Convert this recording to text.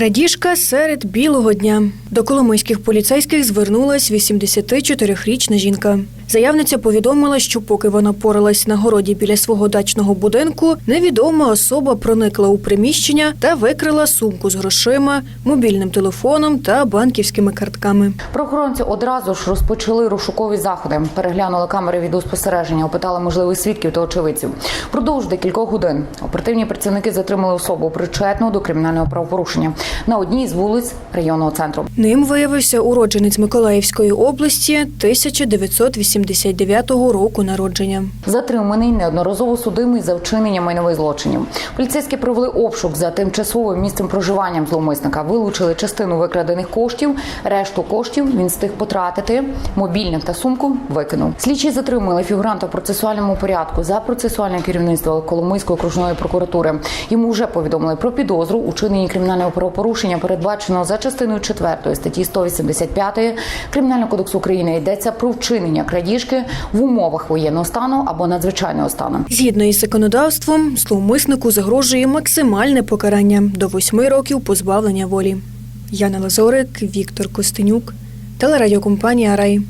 Крадіжка серед білого дня. До коломийських поліцейських звернулась 84-річна жінка. Заявниця повідомила, що поки вона поралась на городі біля свого дачного будинку, невідома особа проникла у приміщення та викрила сумку з грошима, мобільним телефоном та банківськими картками. Правоохоронці одразу ж розпочали розшукові заходи. Переглянули камери відеоспостереження, опитали можливих свідків та очевидців. Продовж декількох годин оперативні працівники затримали особу причетну до кримінального правопорушення на одній з вулиць районного центру. Ним виявився уродженець Миколаївської області 1989 року народження. Затриманий неодноразово судимий за вчинення майнових злочинів. Поліцейські провели обшук за тимчасовим місцем проживанням зловмисника. Вилучили частину викрадених коштів. Решту коштів він встиг потратити. Мобільник та сумку викинув. Слідчі затримали фігуранта в процесуальному порядку за процесуальне керівництво Коломийської окружної прокуратури. Йому вже повідомили про підозру у кримінального правопорушення, передбаченого за частиною 4 статті 185 Кримінального кодексу України. Йдеться про вчинення крадіжки в умовах воєнного стану або надзвичайного стану. Згідно із законодавством, зловмиснику загрожує максимальне покарання до восьми років позбавлення волі. Яна Лазорик, Віктор Костенюк, телерадіокомпанія Рай.